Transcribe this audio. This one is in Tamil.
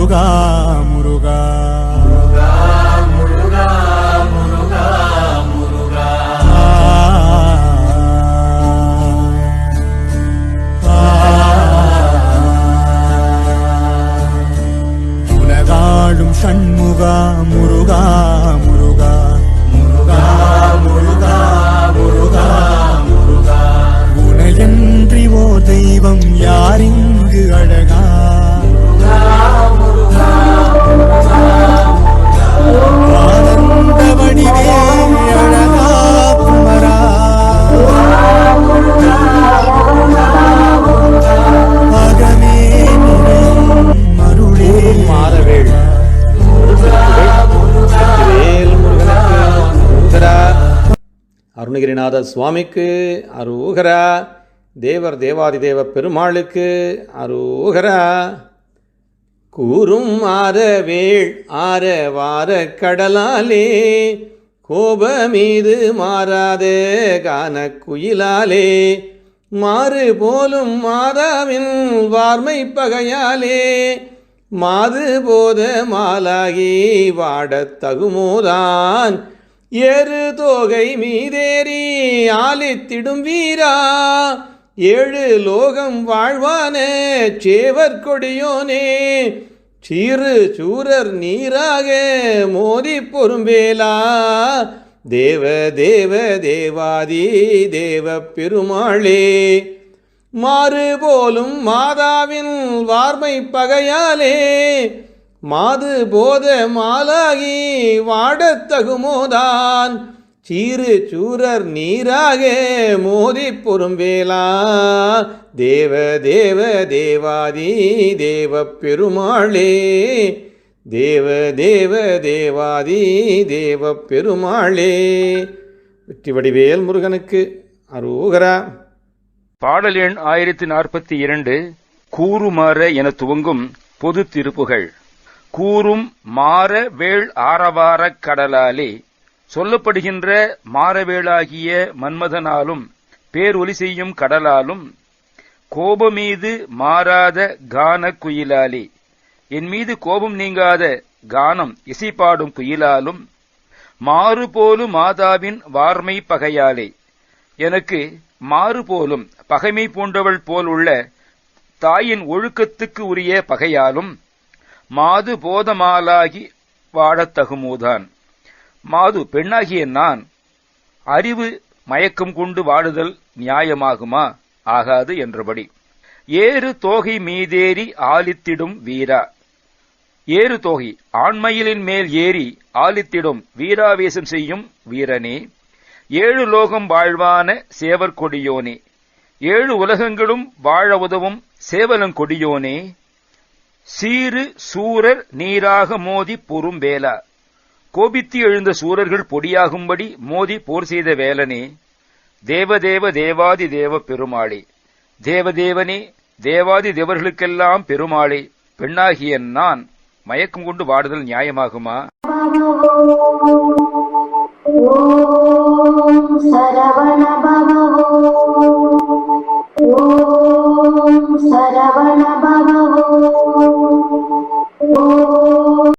முருகா முருகா சண்முகா முருகா முருகா முருகா அருணகிரிநாத சுவாமிக்கு அரோகரா தேவர் தேவாதிதேவ பெருமாளுக்கு அரோகரா கூறும் ஆரவேள் ஆர வார கடலாலே கோபமீது மாறாத கான குயிலாலே மாறு போலும் மாதாவின் வார்மை பகையாலே மாது போத மாலாகி வாடத் தகுமோதான் ஏறு தோகை மீதேறி ஆலித்திடும் வீரா. ஏழு லோகம் வாழ்வானே சேவர் கொடியோனே. சீறு சூரர் நீராக மோதி பொறும்பேலா. தேவ தேவ தேவாதி தேவ பெருமாளே. மாறு போலும் மாதாவின் வார்மை பகையாலே மாது போத மாலாகி வாடத்தகுமோதான் சீறு சூரர் நீராக மோதி பொறும்பேலா தேவ தேவ தேவாதி தேவ பெருமாளே. தேவ தேவ தேவாதி தேவ பெருமாளே. வெற்றி வடிவேல் முருகனுக்கு அரோகரா. பாடல் எண் ஆயிரத்தி நாற்பத்தி இரண்டு கூறுமாற என துவங்கும் பொது திருப்புகள். கூறும் மாற வேள் ஆரவாரக் கடலாலே. சொல்லப்படுகின்ற மாறவேளாகிய மன்மதனாலும் பேரொலி செய்யும் கடலாலும் கோபமீது மாறாத கான குயிலாலே. என் மீது கோபம் நீங்காத கானம் இசைப்பாடும் குயிலாலும் மாறு போலும் மாதாவின் வார்மை பகையாலே. எனக்கு மாறு போலும் பகைமை போன்றவள் போல் உள்ள தாயின் ஒழுக்கத்துக்கு உரிய பகையாலும் மாது போதமாலாகி வாழத் தகுமோதான் மாது பெண்ணாகிய நான் அறிவு மயக்கம் கொண்டு வாழுதல் நியாயமாகுமா? ஆகாது என்றபடி. ஏறு தோகை மீதேறி ஆலித்திடும் வீரா. ஏறு தோகை ஆண்மயிலின் மேல் ஏறி ஆலித்திடும் வீராவேசம் செய்யும் வீரனே. ஏழு லோகம் வாழ்வான சேவர் கொடியோனே. ஏழு உலகங்களும் வாழ உதவும் சேவலங்கொடியோனே சீறு சூரர் நீராக மோதி பொறும்பேலா கோபித்து எழுந்த சூரர்கள் பொடியாகும்படி மோதி போர் செய்த வேலனே தேவதேவ தேவாதி தேவ பெருமாளே தேவதேவனே தேவாதி தேவர்களுக்கெல்லாம் பெருமாளே பெண்ணாகிய நான் மயக்கம் கொண்டு வாடுதல் நியாயமாகுமா? சரவண